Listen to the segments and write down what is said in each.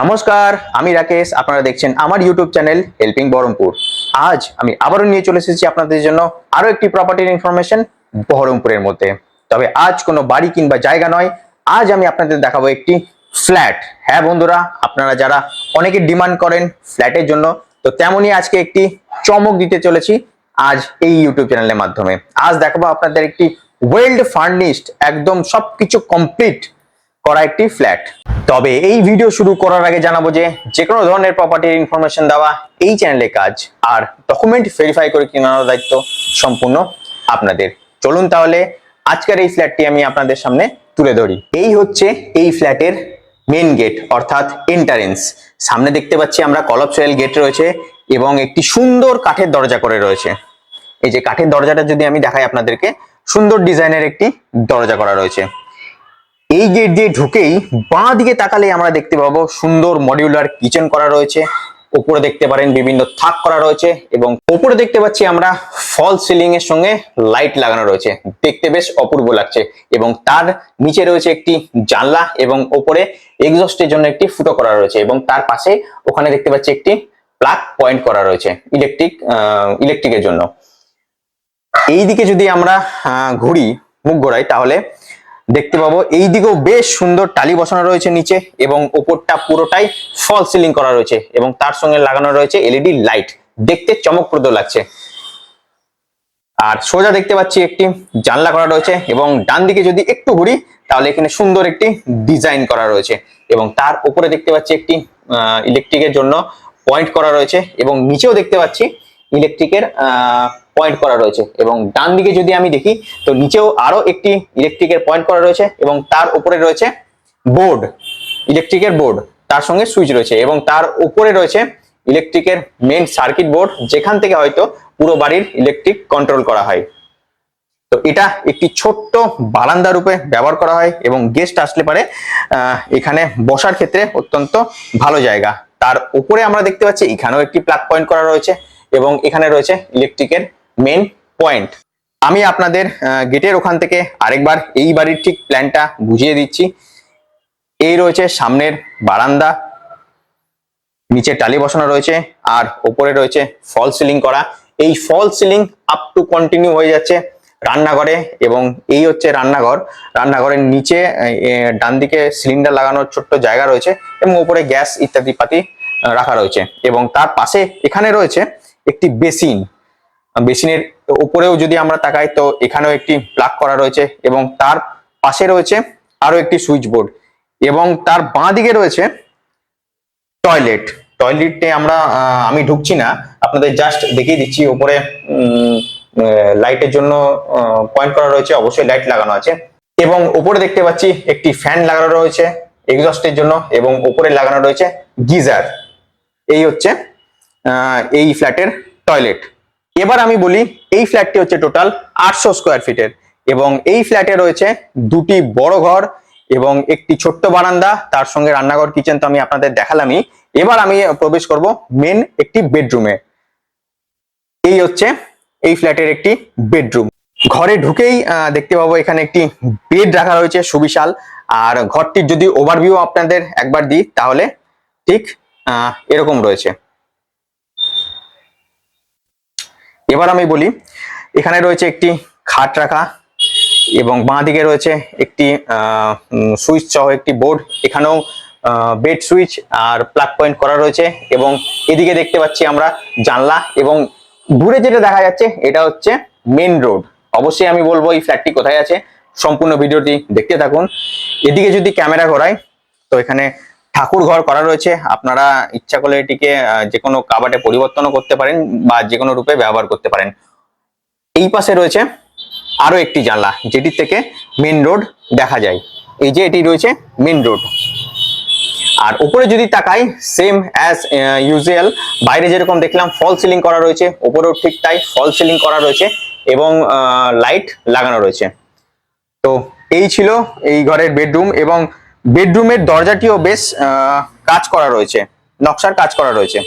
নমস্কার, আমি রাকেশ, আপনারা দেখছেন আমার ইউটিউব চ্যানেল হেল্পিং বহরমপুর আজ আমি আবারও নিয়ে চলে এসেছি আপনাদের জন্য আরও একটি প্রপার্টির ইনফরমেশন বহরমপুরের মধ্যে। তবে আজ কোনো বাড়ি কিংবা জায়গা নয়, আজ আমি আপনাদের দেখাবো একটি ফ্ল্যাট হ্যাঁ বন্ধুরা, আপনারা যারা অনেকে ডিমান্ড করেন ফ্ল্যাটের জন্য, তো তেমনই আজকে একটি চমক দিতে চলেছি আজ এই ইউটিউব চ্যানেলের মাধ্যমে। আজ দেখাবো আপনাদের একটি ওয়েল্ড ফার্নিশড একদম সবকিছু কমপ্লিট করা একটি ফ্ল্যাট তবে এই ভিডিও শুরু করার আগে জানাব যে যে কোনো ধরনের প্রপার্টির ইনফরমেশন দেওয়া এই চ্যানেলে কাজ আর ডকুমেন্ট ভেরিফাই করে কেনার দায়িত্ব সম্পূর্ণ আপনাদের। চলুন তাহলে আজকের এই ফ্ল্যাটটি আমি আপনাদের সামনে তুলে ধরি। এই হচ্ছে এই ফ্ল্যাটের মেন গেট অর্থাৎ এন্টারেন্স সামনে দেখতে পাচ্ছি আমরা কলপ সোয়েল গেট রয়েছে এবং একটি সুন্দর কাঠের দরজা করে রয়েছে। এই যে কাঠের দরজাটা যদি আমি দেখাই আপনাদেরকে, সুন্দর ডিজাইনের একটি দরজা করা রয়েছে। এই গেট দিয়ে ঢুকেই বাঁ দিকে তাকালে আমরা দেখতে পাবো সুন্দর মডিউলার কিচেন করা রয়েছে। উপরে দেখতে পারেন বিভিন্ন থাক করা রয়েছে এবং উপরে দেখতে পাচ্ছি আমরা ফল সিলিং এর সঙ্গে লাইট লাগানো রয়েছে। দেখতে বেশ অপূর্ব লাগছে এবং তার নিচে রয়েছে একটি জানলা এবং উপরে এক্সস্টের জন্য একটি ফুটো করা রয়েছে এবং তার পাশে ওখানে দেখতে পাচ্ছি একটি প্লাগ পয়েন্ট করা রয়েছে ইলেকট্রিক ইলেকট্রিকের জন্য। এই দিকে যদি আমরা ঘুরি, মুখ ঘোরাই, তাহলে দেখতে পাবো। এই দিকেও বেশ সুন্দর টালি বসানো রয়েছে নিচে এবং ওপরটা পুরোটাই ফল সিলিং করা রয়েছে এবং তার সঙ্গে লাগানো রয়েছে এলইডি লাইট। দেখতে চমকপ্রদ লাগছে। আর সোজা দেখতে পাচ্ছি একটি জানলা করা রয়েছে এবং ডান দিকে যদি একটু ঘুরি, তাহলে এখানে সুন্দর একটি ডিজাইন করা রয়েছে এবং তার উপরে দেখতে পাচ্ছি একটি ইলেকট্রিকের জন্য পয়েন্ট করা রয়েছে এবং নিচেও দেখতে পাচ্ছি ইলেকট্রিকের পয়েন্ট করা রয়েছে। এবং ডান দিকে যদি আমি দেখি, তো নিচেও আরও একটি ইলেকট্রিকের পয়েন্ট করা রয়েছে এবং তার উপরে রয়েছে বোর্ড ইলেকট্রিকের বোর্ড তার সঙ্গে সুইচ রয়েছে এবং তার উপরে রয়েছে ইলেকট্রিকের মেন সার্কিট বোর্ড যেখান থেকে হয়তো পুরো বাড়ির ইলেকট্রিক কন্ট্রোল করা হয়। তো এটা একটি ছোট্ট বারান্দা রূপে ব্যবহার করা হয় এবং গেস্ট আসলে পারে এখানে বসার ক্ষেত্রে অত্যন্ত ভালো জায়গা। তার উপরে আমরা দেখতে পাচ্ছি, এখানেও একটি প্লাগ পয়েন্ট করা রয়েছে এবং এখানে রয়েছে ইলেকট্রিকের মেন পয়েন্ট আমি আপনাদের গেটের ওখান থেকে আরেকবার এই বাড়ির ঠিক প্ল্যানটা বুঝিয়ে দিচ্ছি। এই রয়েছে সামনের বারান্দা, নিচে টালি বসানো রয়েছে, আর ওপরে রয়েছে ফল সিলিং করা। এই false ceiling up to continue হয়ে যাচ্ছে রান্নাঘরে এবং এই হচ্ছে রান্নাঘর। রান্নাঘরের নিচে ডান দিকে সিলিন্ডার লাগানোর ছোট্ট জায়গা রয়েছে এবং উপরে গ্যাস ইত্যাদি পাতি রাখা রয়েছে। এবং তার পাশে এখানে রয়েছে একটি বেসিন বেসিনের উপরেও যদি আমরা তাকাই, তো এখানেও একটি প্লাগ করা রয়েছে এবং তার পাশে রয়েছে আরও একটি সুইচ বোর্ড এবং তার বাঁ দিকে রয়েছে টয়লেট। টয়লেটে আমরা আমি ঢুকছি না, আপনাদের জাস্ট দেখিয়ে দিচ্ছি, উপরে লাইটের জন্য পয়েন্ট করা রয়েছে, অবশ্যই লাইট লাগানো আছে। এবং উপরে দেখতে পাচ্ছি একটি ফ্যান লাগানো রয়েছে এক্সস্টের জন্য এবং উপরে লাগানো রয়েছে গিজার। এই হচ্ছে এই ফ্ল্যাটের টয়লেট এবার আমি বলি, এই ফ্ল্যাটটি হচ্ছে টোটাল আটশো স্কোয়ার ফিটের এবং এই ফ্ল্যাটে রয়েছে দুটি বড় ঘর এবং একটি ছোট্ট বারান্দা। তার সঙ্গে রান্নাঘর কিচেন তো আমি আপনাদের দেখালামই। এবার আমি প্রবেশ করব মেন একটি বেডরুমে এই হচ্ছে এই ফ্ল্যাটের একটি বেডরুম ঘরে ঢুকেই দেখতে পাবো এখানে একটি বেড রাখা রয়েছে সুবিশাল। আর ঘরটির যদি ওভারভিউ আপনাদের একবার দিই, তাহলে ঠিক এরকম রয়েছে। এবার আমি বলি, এখানে রয়েছে একটি খাট রাখা এবং বাঁ দিকে রয়েছে একটি সুইচ সহ একটি বোর্ড। এখানেও বেড সুইচ আর প্লাগ পয়েন্ট করা রয়েছে এবং এদিকে দেখতে পাচ্ছি আমরা জানলা এবং দূরে যেটা দেখা যাচ্ছে এটা হচ্ছে মেন রোড। অবশ্যই আমি বলব এই ফ্ল্যাটটি কোথায় আছে, সম্পূর্ণ ভিডিওটি দেখতে থাকুন। এদিকে যদি ক্যামেরা ঘোরাই তো এখানে ঠাকুর ঘর করা রয়েছে। আপনারা ইচ্ছা করলে এটিকে যে কোনো কাবাটে পরিবর্তনও করতে পারেন বা যে কোনো রূপে ব্যবহার করতে পারেন। এই পাশে রয়েছে আরও একটি জানলা যেটির থেকে মেন রোড দেখা যায়। এই যে এটি রয়েছে মেন রোড। আর উপরে যদি তাকাই সেম অ্যাজ ইউজুয়াল বাইরে যেরকম দেখলাম ফল সিলিং করা রয়েছে। উপরেও ঠিক তাই ফল সিলিং করা রয়েছে এবং লাইট লাগানো রয়েছে। তো এই ছিল এই ঘরের বেডরুম এবং বেডরুমের দরজাটিও বেশ কাজ করা রয়েছে, নকশার কাজ করা রয়েছে,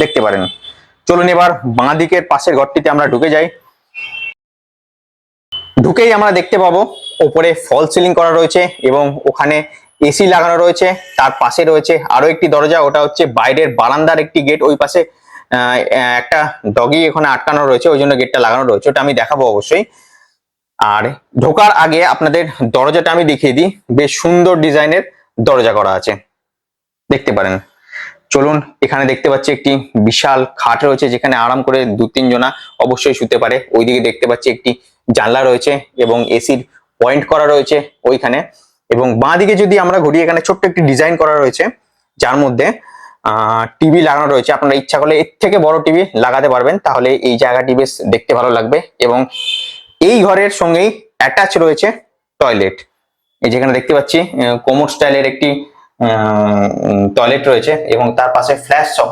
দেখতে পারেন। চলুন এবার বাঁ দিকের পাশের ঘরটিতে আমরা ঢুকে যাই। ঢুকেই আমরা দেখতে পাবো, ওপরে ফল সিলিং করা রয়েছে এবং ওখানে এসি লাগানো রয়েছে, তার পাশে রয়েছে আরও একটি দরজা, ওটা হচ্ছে বাইরের বারান্দার একটি গেট, ওই পাশে একটা ডগি এখানে আটকানো রয়েছে, ওই জন্য গেটটা লাগানো রয়েছে, ওটা আমি দেখাবো অবশ্যই। আর ঢোকার আগে আপনাদের দরজাটা আমি দেখিয়ে দিই। বেশ সুন্দর ডিজাইনের দরজা করা আছে। দেখতে পারেন। চলুন, এখানে দেখতে পাচ্ছি একটি বিশাল খাট রয়েছে, যেখানে আরাম করে দু তিন জনা অবশ্যই শুতে পারে। ওইদিকে দেখতে পাচ্ছি একটি জানলা রয়েছে এবং এসির পয়েন্ট করা রয়েছে ওইখানে। এবং বাঁ দিকে যদি আমরা ঘুরি, এখানে ছোট্ট একটি ডিজাইন করা রয়েছে, যার মধ্যে টিভি লাগানো রয়েছে। আপনারা ইচ্ছা করলে এর থেকে বড় টিভি লাগাতে পারবেন, তাহলে এই জায়গাটি বেশ দেখতে ভালো লাগবে এবং এই ঘরের সঙ্গেই অ্যাটাচ রয়েছে টয়লেট এই যেখানে দেখতে পাচ্ছি কোমর স্টাইলের একটি টয়লেট রয়েছে এবং তার পাশে ফ্ল্যাশ সহ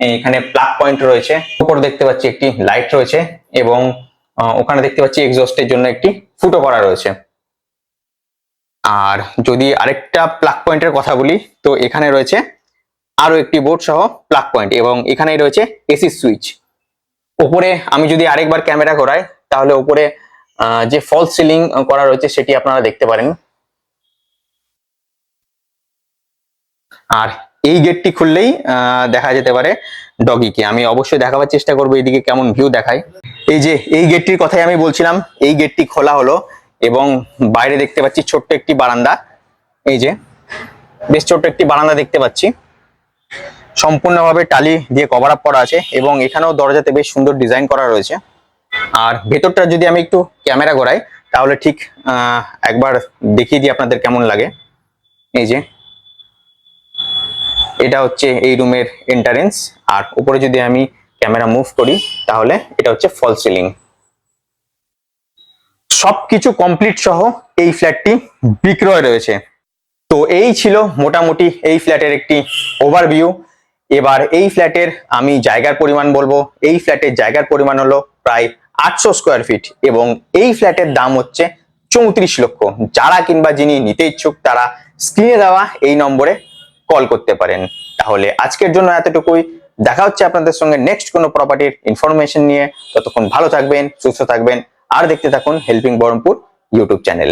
এখানে প্লাগ পয়েন্ট রয়েছে। উপর দেখতে পাচ্ছি একটি লাইট রয়েছে এবং ওখানে দেখতে পাচ্ছি এক্সস্টের জন্য একটি ফুটো করা রয়েছে। আর যদি আরেকটা প্লাগ পয়েন্টের কথা বলি, তো এখানে রয়েছে আরও একটি বোর্ড সহ প্লাগ পয়েন্ট এবং এখানেই রয়েছে এসি সুইচ ওপরে আমি যদি আরেকবার ক্যামেরা ঘোরাই তাহলে ওপরে যে ফল সিলিং করা রয়েছে সেটি আপনারা দেখতে পারেন। আর এই গেটটি খুললেই দেখা যেতে পারে ডগিকে আমি অবশ্যই দেখাবার চেষ্টা করব এইদিকে কেমন ভিউ দেখায়। এই যে, এই গেটটির কথাই আমি বলছিলাম, এই গেটটি খোলা হলো এবং বাইরে দেখতে পাচ্ছি ছোট্ট একটি বারান্দা। এই যে, বেশ ছোট্ট একটি বারান্দা দেখতে পাচ্ছি। সম্পূর্ণভাবে টালি দিয়ে কভার আপ করা আছে এবং এখানেও দরজাতে বেশ সুন্দর ডিজাইন করা রয়েছে। আর ভেতরটা যদি আমি একটু ক্যামেরা ঘোরাই তাহলে ঠিক একবার দেখিয়ে দিই আপনাদের কেমন লাগে। এই যে, এটা হচ্ছে এই রুমের এন্টারেন্স আর উপরে যদি আমি ক্যামেরা মুভ করি, তাহলে এটা হচ্ছে ফল সিলিং সবকিছু কমপ্লিট সহ এই ফ্ল্যাটটি বিক্রয় রয়েছে। তো এই ছিল মোটামুটি এই ফ্ল্যাটের একটি ওভারভিউ এবার এই ফ্ল্যাটের আমি জায়গার পরিমাণ বলব। এই ফ্ল্যাটের জায়গার পরিমাণ হলো প্রায় আটশো স্কোয়ার ফিট এবং এই ফ্ল্যাটের দাম হচ্ছে চৌত্রিশ লক্ষ। যারা কিংবা যিনি নিতে ইচ্ছুক, তারা স্ক্রিনে দেওয়া এই নম্বরে কল করতে পারেন। তাহলে আজকের জন্য এতটুকুই। দেখা হচ্ছে আপনাদের সঙ্গে নেক্সট কোনো প্রপার্টির ইনফরমেশন নিয়ে। ততক্ষণ ভালো থাকবেন, সুস্থ থাকবেন, আর দেখতে থাকুন হেল্পিং বহরমপুর ইউটিউব চ্যানেল